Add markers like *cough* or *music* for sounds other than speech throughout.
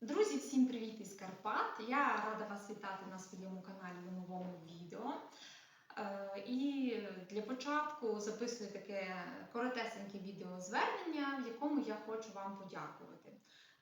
Друзі, всім привіт із Карпат! Я рада вас вітати на своєму каналі у новому відео. Е, І для початку записую таке коротесеньке відеозвернення, в якому я хочу вам подякувати.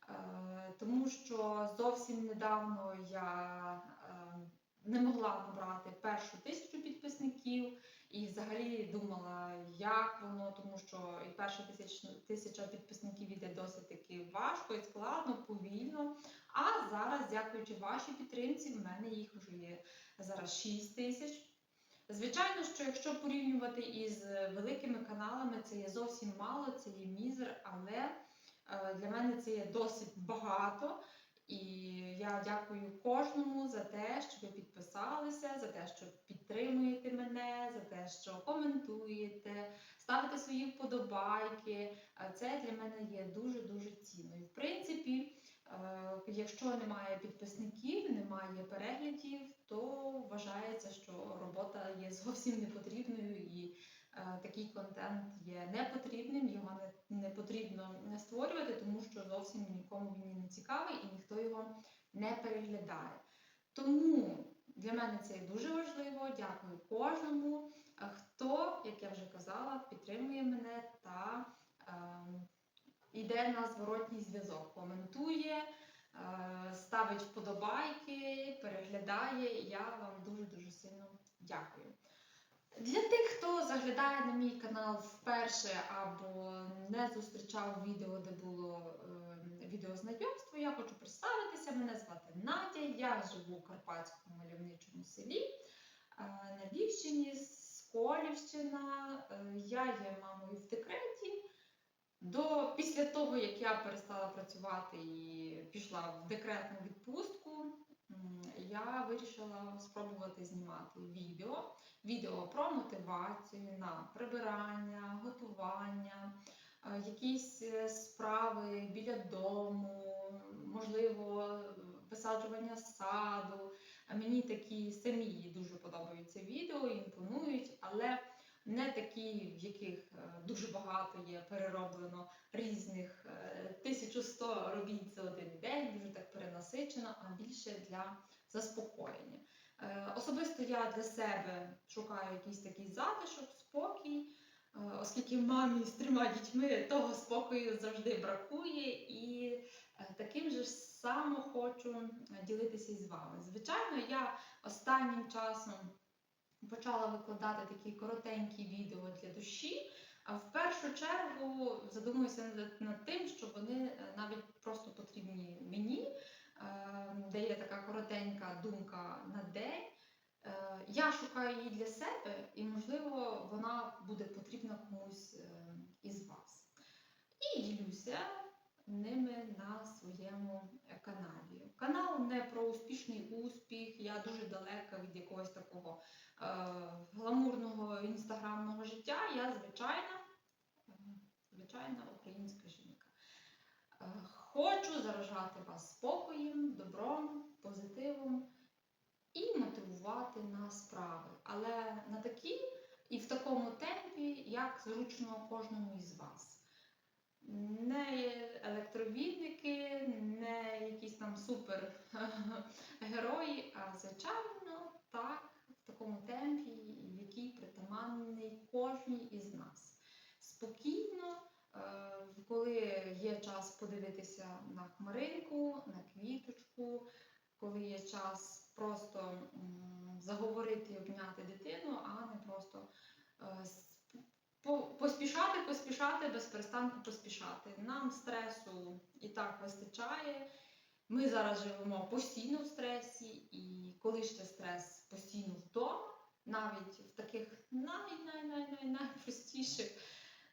Е, Тому що зовсім недавно я е, не могла набрати першу тисячу підписників і взагалі думала, як воно, тому що і перша тисяча, тисяча підписників іде досить таки важко і складно, повільно. А зараз, дякуючи вашій підтримці, в мене їх вже є зараз 6 тисяч. Звичайно, що якщо порівнювати із великими каналами, це є зовсім мало, це є мізер, але е, для мене це є досить багато. І я дякую кожному за те, що ви підписалися, за те, що підтримуєте мене, за те, що коментуєте, ставите свої вподобайки. Це для мене є дуже дуже цінно. І в принципі, е, якщо немає підписників, немає переглядів, то вважається, що робота є зовсім непотрібною і такий контент є непотрібним, його не, не потрібно не створювати, тому що зовсім нікому він не цікавий і ніхто його не переглядає. Тому для мене це дуже важливо. Дякую кожному, е, хто, як я вже казала, підтримує мене та ем, йде на зворотній зв'язок, коментує, е, ставить вподобайки, переглядає. Я вам дуже дуже сильно дякую. Для тих, хто заглядає на мій канал вперше або не зустрічав відео, де було е, відеознайомство, я хочу представитися. Мене звати Надя, я живу у Карпатському мальовничому селі е, на Львівщині, Сколівщина. Е, Я є мамою в декреті. До, після того, як я перестала працювати і пішла в декретну відпустку, я вирішила спробувати знімати відео. Відео про мотивацію на прибирання, готування, е, якісь е, справи біля дому, можливо, висаджування саду. Мені такі самі дуже подобаються відео, імпонують, але не такі, в яких е, дуже багато є перероблено різних е, 1100 робіт за один день, дуже так перенасичено, а більше для заспокоєння. Е, Особисто я для себе шукаю якийсь такий затишок, спокій, е, оскільки мамі з трьома дітьми того спокою завжди бракує, і е, таким же само хочу ділитися із вами. Звичайно, я останнім часом почала викладати такі коротенькі відео для душі. А в першу чергу задумуюся над, тим, що вони навіть просто потрібні мені, де є така коротенька думка на день. Е, Я шукаю її для себе, і, можливо, вона буде потрібна комусь е, із вас. І ділюся ними на своєму каналі. Канал не про успішний успіх, я дуже далека від якогось такого е, гламурного інстаграмного життя. Я звичайна, е, звичайна українська жінка. Хочу заражати вас спокоєм, добром, позитивом і мотивувати на справи. Але на такі і в такому темпі, як зручно кожному із вас. Не електровідники, не якісь там супер *laughs* герої, а звичайно так, в такому темпі, який притаманний кожній із нас. Спокійно, коли є час подивитися на хмаринку, на квіточку, коли є час просто заговорити і обняти дитину, а не просто е, поспішати, поспішати, без перестанку поспішати. Нам стресу і так вистачає. Ми зараз живемо постійно в стресі, і коли ще стрес постійно вдома, навіть в таких най най най най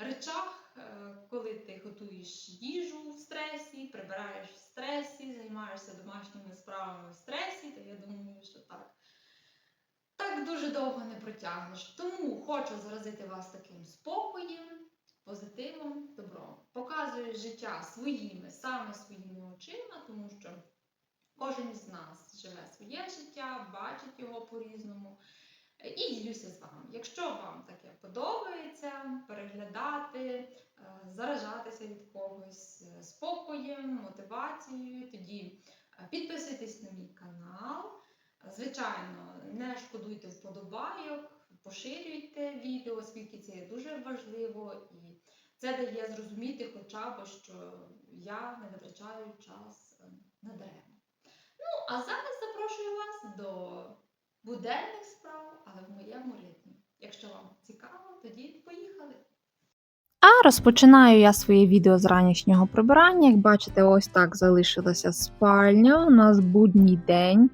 речах, е, коли ти готуєш їжу в стресі, прибираєш в стресі, займаєшся домашніми справами в стресі, то я думаю, що так. Так дуже довго не протягнеш. Тому хочу заразити вас таким спокоєм, позитивом, добром. Показую життя своїми, саме своїми очима, тому що кожен із нас живе своє життя, бачить його по-різному. Е, І ділюся з вами. Якщо вам таке подобається, переглядати, е, заражатися від когось е, спокоєм, мотивацією, тоді е, підписуйтесь на мій канал. Звичайно, не шкодуйте вподобайок, поширюйте відео, оскільки це є дуже важливо і це дає зрозуміти хоча б, що я не витрачаю час е, надаремно. Ну, а зараз запрошую вас до буденних справ, але в моєму ритмі. Якщо вам цікаво, тоді розпочинаю я своє відео з ранішнього прибирання. Як бачите, ось так залишилася спальня. У нас будній день.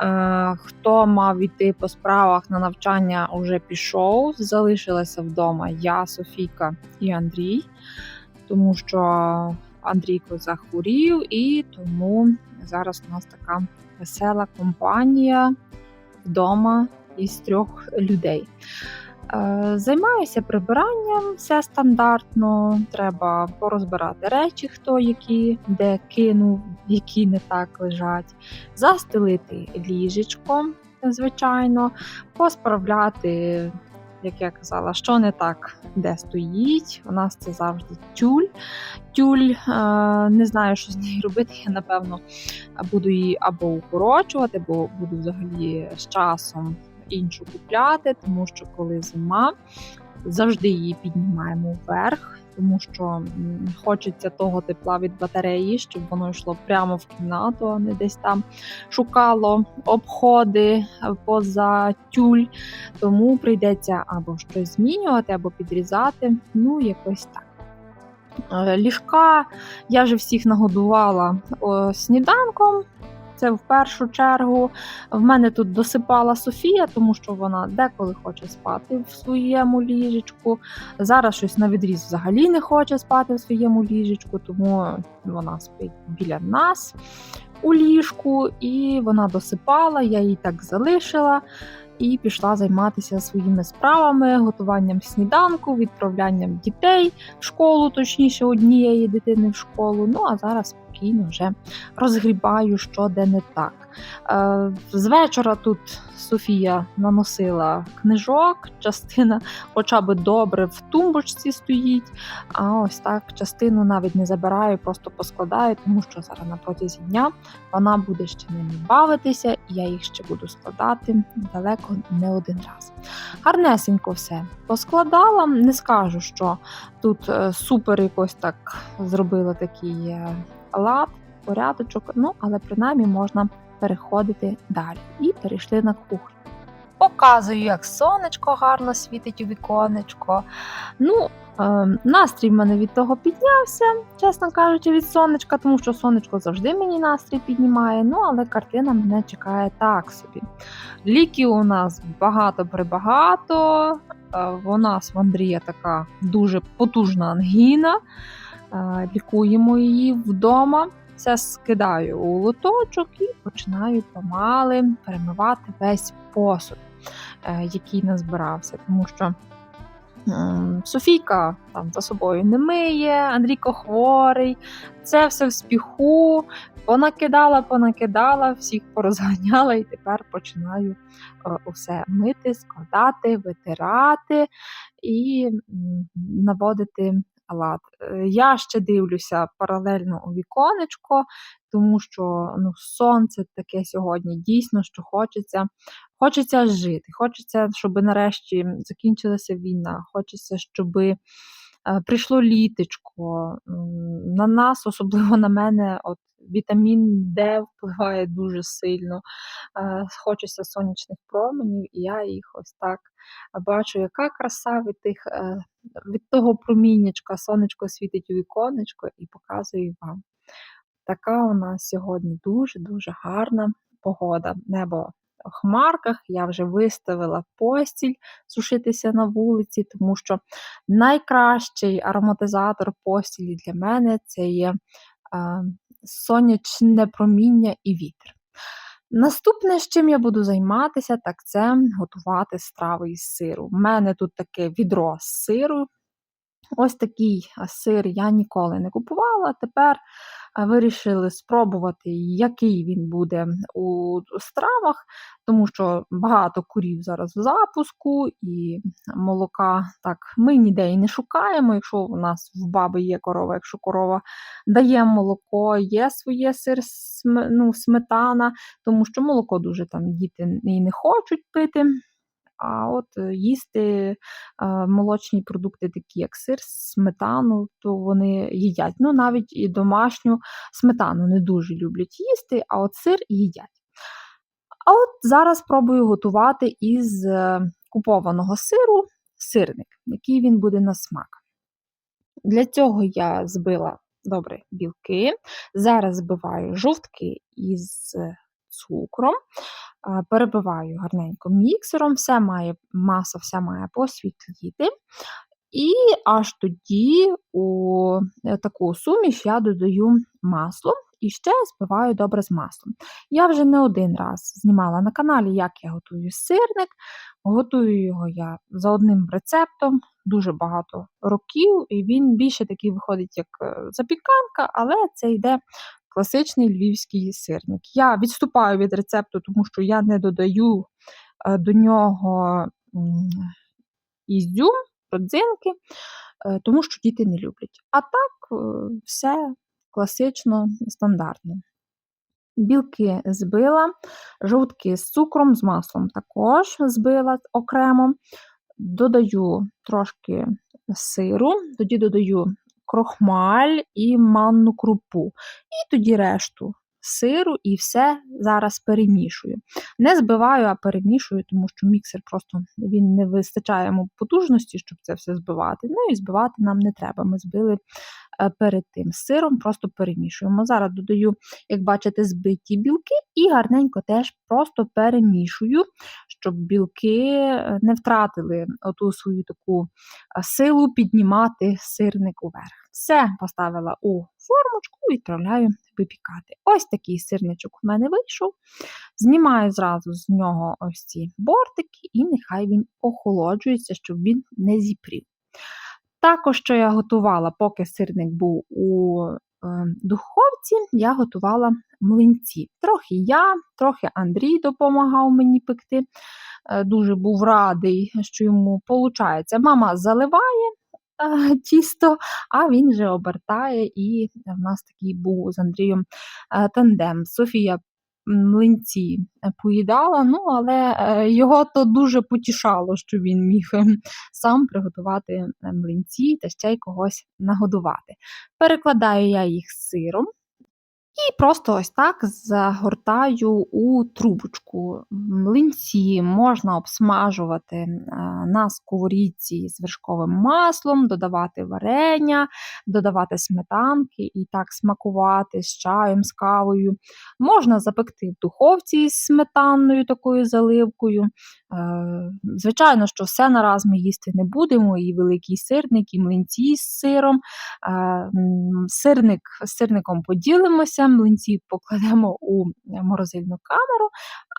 Е, Хто мав іти по справах на навчання, вже пішов. Залишилася вдома я, Софійка і Андрій, тому що Андрійко захворів, і тому зараз у нас така весела компанія вдома із трьох людей. Е, Займаюся прибиранням, все стандартно. Треба порозбирати речі, хто які де кинув, які не так лежать, застелити ліжечко, звичайно, посправляти, як я казала, що не так, де стоїть. У нас це завжди тюль. Тюль, е, не знаю, що з нею робити. Я напевно буду її або укорочувати, бо буду взагалі з часом іншу купляти, тому що коли зима, завжди її піднімаємо вверх, тому що хочеться того тепла від батареї, щоб воно йшло прямо в кімнату, а не десь там шукало обходи е, поза тюль. Тому прийдеться або щось змінювати, або підрізати. Ну, якось так. Е, Ліжка я вже всіх нагодувала сніданком. Це в першу чергу. В мене тут досипала Софія, тому що вона деколи хоче спати в своєму ліжечку. Зараз щось на відріз взагалі не хоче спати в своєму ліжечку, тому вона спить біля нас у ліжку, і вона досипала, я її так залишила. І пішла займатися своїми справами, готуванням сніданку, відправлянням дітей в школу, точніше, однієї дитини в школу. Ну а зараз спокійно вже розгрібаю, що де не так. Е, з вечора тут Софія наносила книжок, частина хоча б добре в тумбочці стоїть. А ось так частину навіть не забираю, просто поскладаю, тому що зараз на протязі дня вона буде ще ними бавитися, і я їх ще буду складати далеко не один раз. Гарнесенько все поскладала. Не скажу, що тут е, супер якось так зробила такий е, лад, порядочок, ну але принаймні можна переходити далі. І перейшли на кухню. Показую, як сонечко гарно світить у віконечко. Ну, е, настрій в мене від того піднявся, чесно кажучи, від сонечка, тому що сонечко завжди мені настрій піднімає. Ну, але картина мене чекає так собі. Ліків у нас багато прибагато. Е, У нас в Андрія така дуже потужна ангіна. Е, Лікуємо її вдома. Все скидаю у лоточок і починаю помали перемивати весь посуд, е, який назбирався. Тому що Софійка там за собою не миє, Андрійко хворий, це все в спіху. Понакидала, понакидала, всіх порозганяла, і тепер починаю е, усе мити, складати, витирати і наводити лад. Е, Я ще дивлюся паралельно у віконечко, тому що ну, сонце таке сьогодні дійсно, що хочеться. Хочеться жити, хочеться, щоб нарешті закінчилася війна, хочеться, щоб прийшло літечко. На нас, особливо на мене, от вітамін Д впливає дуже сильно. Е, Хочеться сонячних променів, і я їх ось так бачу, яка краса від тих е, від того проміннячка, сонечко світить у віконечко і показую вам. Така у нас сьогодні дуже-дуже гарна погода. Небо хмарках, я вже виставила постіль сушитися на вулиці, тому що найкращий ароматизатор постілі для мене це є е, сонячне проміння і вітер. Наступне, з чим я буду займатися, так це готувати страви із сиру. У мене тут таке відро з сиру. Ось такий сир я ніколи не купувала. Тепер вирішили спробувати, який він буде у стравах, тому що багато курів зараз в запуску, і молока так ми ніде і не шукаємо. Якщо у нас в баби є корова, якщо корова дає молоко, є своє сир, ну, сметана, тому що молоко дуже там діти і не хочуть пити. А от е, їсти молочні продукти, такі як сир, сметану, то вони їдять. Ну, навіть і домашню сметану не дуже люблять їсти, а от сир їдять. А от зараз спробую готувати із е, купованого сиру сирник, який він буде на смак. Для цього я збила добре білки. Зараз збиваю жовтки із е, цукром, перебиваю гарненько міксером, все має, маса вся має посвітліти. І аж тоді у е, таку суміш я додаю масло і ще збиваю добре з маслом. Я вже не один раз знімала на каналі, як я готую сирник. Готую його я за одним рецептом дуже багато років, і він більше такий виходить, як е, запіканка, але це йде класичний львівський сирник. Я відступаю від рецепту, тому що я не додаю е, до нього ізюм, родзинки, е, тому що діти не люблять. А так е, все класично, стандартно. Білки збила, жовтки з цукром, з маслом також збила окремо. Додаю трошки сиру, тоді додаю крохмаль і манну крупу. І тоді решту сиру і все зараз перемішую. Не збиваю, а перемішую, тому що міксер просто він не вистачає йому потужності, щоб це все збивати. Ну і збивати нам не треба. Ми збили е, перед тим сиром, просто перемішуємо. Зараз додаю, як бачите, збиті білки і гарненько теж просто перемішую, щоб білки е, не втратили оту свою таку е, силу піднімати сирник уверх. Все поставила у формочку і відправляю випікати. Ось такий сирничок у мене вийшов. Знімаю зразу з нього ось ці бортики, і нехай він охолоджується, щоб він не зіпрів. Також, що я готувала, поки сирник був у е, духовці, я готувала млинці. Трохи я, трохи Андрій допомагав мені пекти. Е, Дуже був радий, що йому виходить. Мама заливає *laughs* тісто, а він же обертає, і в нас такий був з Андрієм е, тандем. Софія млинці е, поїдала, ну але е, його то дуже потішало, що він міг сам приготувати млинці та ще й когось нагодувати. Перекладаю я їх сиром. І просто ось так загортаю у трубочку. Млинці можна обсмажувати е, на сковорідці з вершковим маслом, додавати варення, додавати сметанки і так смакувати з чаєм, з кавою. Можна запекти в духовці з сметанною такою заливкою. Е, Звичайно, що все нараз ми їсти не будемо, і великий сирник, і млинці з сиром. Е, Сирник, з сирником поділимося, млинці покладемо у морозильну камеру,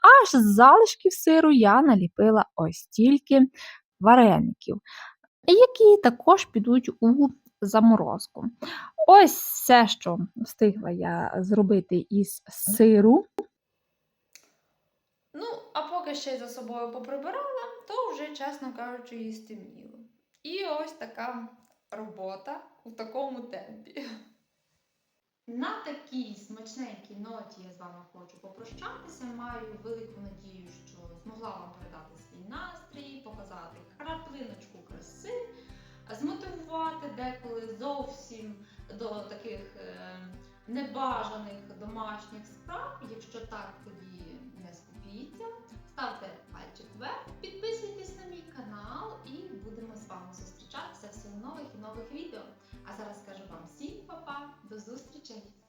аж з залишків сиру я наліпила ось стільки вареників, які також підуть у заморозку. Ось все, що встигла я зробити із сиру. Ну, а поки ще й за собою поприбирала, то вже, чесно кажучи, і стемніло. І ось така робота у такому темпі. На такій смачненькій ноті я з вами хочу попрощатися. Маю велику надію, що змогла вам передати свій настрій, показати краплиночку краси, змотивувати деколи зовсім до таких е, небажаних домашніх справ. Якщо так, тоді не скупіться. Ставте пальчик вверх, підписуйтесь на мій канал і будемо з вами зустрічатися все нових і нових відео. А зараз кажу вам всім па-па, до зустрічей!